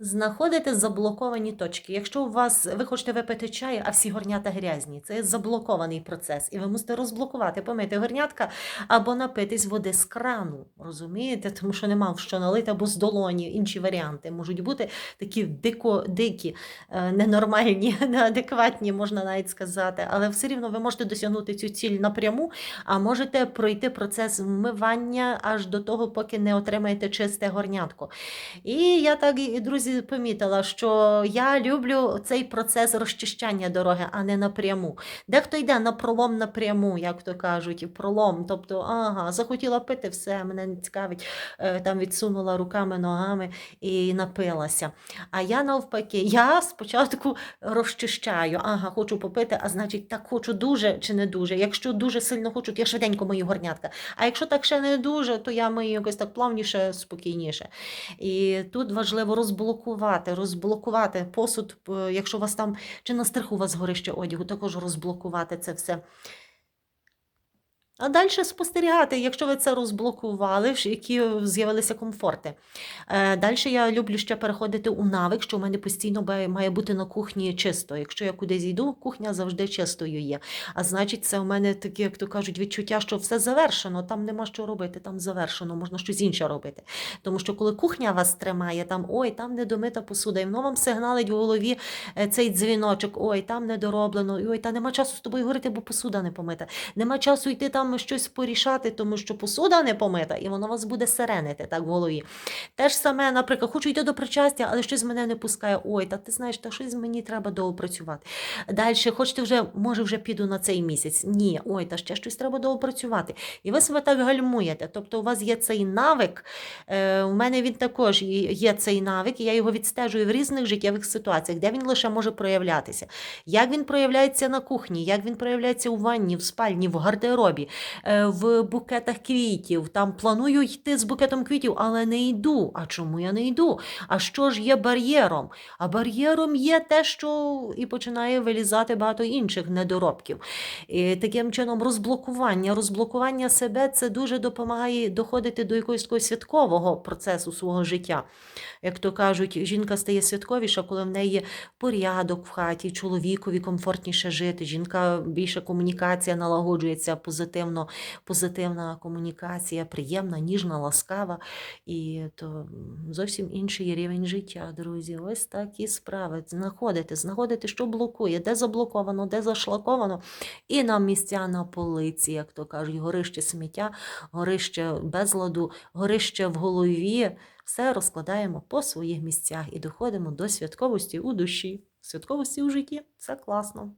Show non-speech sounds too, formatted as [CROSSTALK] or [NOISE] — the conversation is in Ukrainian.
Знаходите заблоковані точки. Якщо у вас ви хочете випити чай, а всі горнята грязні, це заблокований процес, і ви мусите розблокувати, помити горнятка або напитись води з крану. Розумієте? Тому що нема в що налити або з долоні. Інші варіанти можуть бути такі дико, дикі, е, ненормальні, [LAUGHS] неадекватні, можна навіть сказати. Але все рівно ви можете досягнути цю ціль напряму, а можете пройти процес вмивання аж до того, поки не отримаєте чисте горнятко. І я так, і, друзі, помітила, що я люблю цей процес розчищання дороги, а не напряму. Дехто йде на пролом напряму, як то кажуть, пролом. Тобто, ага, захотіла пити, все, мене не цікавить, е, там відсунула руками, ногами і напилася. А я навпаки, я спочатку розчищаю, ага, хочу попити, а значить, так хочу дуже чи не дуже. Якщо дуже сильно хочу, то я швиденько мию горнятка. А якщо так ще не дуже, то я мию якось так плавніше, спокійніше. І тут важливо розблокувати, розблокувати посуд, е, якщо у вас там чи на стриху у вас горище одягу, також розблокувати це все. А далі спостерігати, якщо ви це розблокували, які з'явилися комфорти. Е, далі я люблю ще переходити у навик, що в мене постійно має бути на кухні чисто. Якщо я кудись йду, кухня завжди чистою є. А значить, це у мене таке, як то кажуть, відчуття, що все завершено, там нема що робити, там завершено, можна щось інше робити. Тому що коли кухня вас тримає, там ой, там недомита посуда, і воно вам сигналить в голові е, цей дзвіночок, ой, там недороблено, ой, та нема часу з тобою говорити, бо посуда не помита. Нема часу йти там щось порішати, тому що посуда не помита, і воно вас буде сиренити так в голові. Те ж саме, наприклад, хочу йти до причастя, але щось мене не пускає. Ой, та ти знаєш, та щось мені треба доопрацювати. Далі, хочете вже, може, вже піду на цей місяць. Ні, ой, та ще щось треба доопрацювати. І ви себе так гальмуєте. Тобто, у вас є цей навик. Е, у мене він також є цей навик, і я його відстежую в різних життєвих ситуаціях, де він лише може проявлятися. Як він проявляється на кухні, як він проявляється у ванні, в спальні, в гардеробі, в букетах квітів. Там планую йти з букетом квітів, але не йду. А чому я не йду? А що ж є бар'єром? А бар'єром є те, що і починає вилізати багато інших недоробків. І таким чином, розблокування, розблокування себе це дуже допомагає доходити до якогось такого святкового процесу свого життя. Як то кажуть, жінка стає святковіша, коли в неї порядок в хаті, чоловікові комфортніше жити. Жінка більше комунікація налагоджується позитивно, позитивна комунікація, приємна, ніжна, ласкава. І то зовсім інший рівень життя, друзі. Ось такі справи. Знаходити, знаходити, що блокує, де заблоковано, де зашлаковано. І на місця на полиці, як то кажуть, горище сміття, горище безладу, горище в голові. Все розкладаємо по своїх місцях і доходимо до святковості у душі, святковості у житті. Це класно.